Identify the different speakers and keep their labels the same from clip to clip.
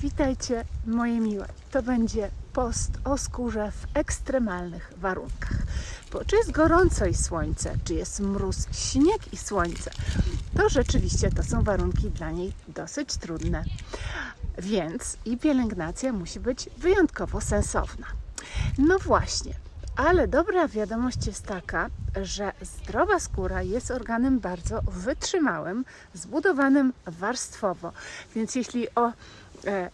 Speaker 1: Witajcie moje miłe. To będzie post o skórze w ekstremalnych warunkach. Bo czy jest gorąco i słońce, czy jest mróz, śnieg i słońce, to rzeczywiście to są warunki dla niej dosyć trudne. Więc i pielęgnacja musi być wyjątkowo sensowna. No właśnie, ale dobra wiadomość jest taka, że zdrowa skóra jest organem bardzo wytrzymałym, zbudowanym warstwowo. Więc jeśli o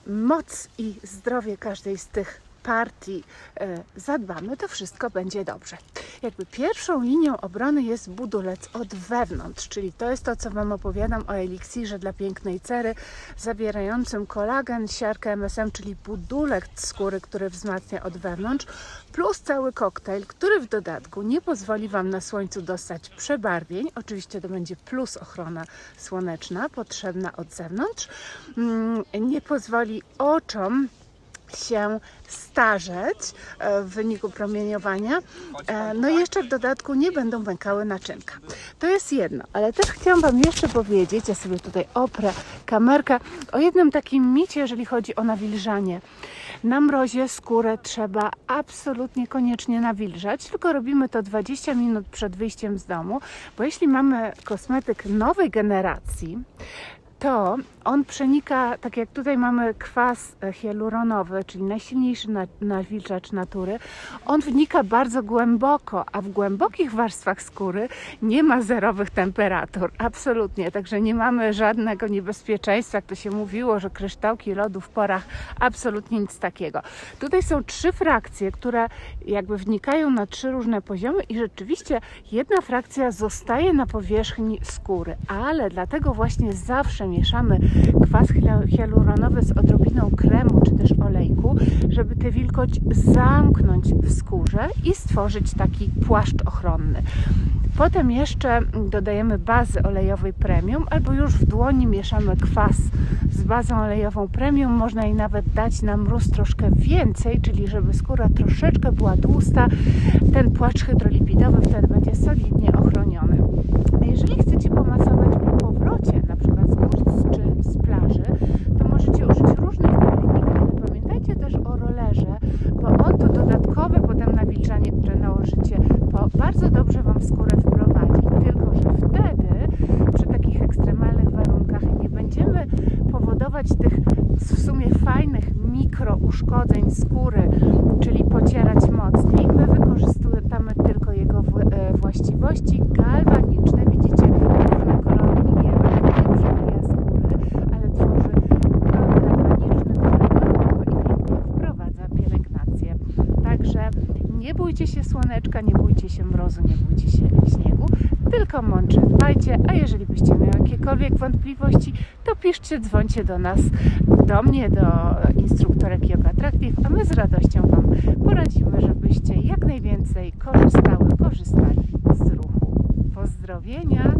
Speaker 1: moc i zdrowie każdej z tych partii e, zadbamy, to wszystko będzie dobrze. Jakby pierwszą linią obrony jest budulec od wewnątrz, czyli to jest to, co Wam opowiadam o eliksirze dla pięknej cery, zawierającym kolagen, siarkę MSM, czyli budulec skóry, który wzmacnia od wewnątrz, plus cały koktajl, który w dodatku nie pozwoli Wam na słońcu dostać przebarwień. Oczywiście to będzie plus ochrona słoneczna, potrzebna od zewnątrz. Mm, Nie pozwoli oczom się starzeć e, w wyniku promieniowania. E, No i jeszcze w dodatku nie będą pękały naczynka. To jest jedno, ale też chciałam Wam jeszcze powiedzieć, ja sobie tutaj oprę kamerkę, o jednym takim micie, jeżeli chodzi o nawilżanie. Na mrozie skórę trzeba absolutnie koniecznie nawilżać, tylko robimy to 20 minut przed wyjściem z domu, bo jeśli mamy kosmetyk nowej generacji, to on przenika, tak jak tutaj mamy kwas e, hialuronowy, czyli najsilniejszy na, nawilżacz natury, on wnika bardzo głęboko, a w głębokich warstwach skóry nie ma zerowych temperatur, absolutnie, także nie mamy żadnego niebezpieczeństwa, jak to się mówiło, że kryształki lodu w porach, absolutnie nic takiego. Tutaj są trzy frakcje, które jakby wnikają na trzy różne poziomy i rzeczywiście jedna frakcja zostaje na powierzchni skóry, ale dlatego właśnie zawsze mieszamy kwas hial- hialuronowy z odrobiną kremu czy też olejku, żeby tę wilgoć zamknąć w skórze i stworzyć taki płaszcz ochronny. Potem jeszcze dodajemy bazy olejowej premium, albo już w dłoni mieszamy kwas z bazą olejową premium. Można jej nawet dać na mróz troszkę więcej, czyli żeby skóra troszeczkę była tłusta. Ten płaszcz hydrolipidowy wtedy będzie solidnie ochroniony. Jeżeli chcecie pomasować po powrocie, na przykład plaży, to możecie użyć różnych technik, ale pamiętajcie też o rollerze, bo on to dodatkowe potem nawilżanie, które nałożycie, bo bardzo dobrze Wam skórę wprowadzi. Tylko, że wtedy przy takich ekstremalnych warunkach nie będziemy powodować tych w sumie fajnych mikrouszkodzeń skóry, czyli pocierać mocniej. My wykorzystamy tylko jego e, właściwości galwaniczne. Widzicie, różne kolory igiełek nie przebija skóry, ale tworzy prąd galwaniczny, który głęboko i pięknie wprowadza pielęgnację. Także nie bójcie się słoneczka, nie bójcie się mrozu, nie bójcie się śniegu, tylko mądrze dbajcie, a jeżeli byście mieli jakiekolwiek wątpliwości, to piszcie, dzwońcie do nas, do mnie, do instruktorek Yoga Attractive, a my z radością Wam poradzimy, żebyście jak najwięcej korzystały, korzystali z ruchu. Pozdrowienia!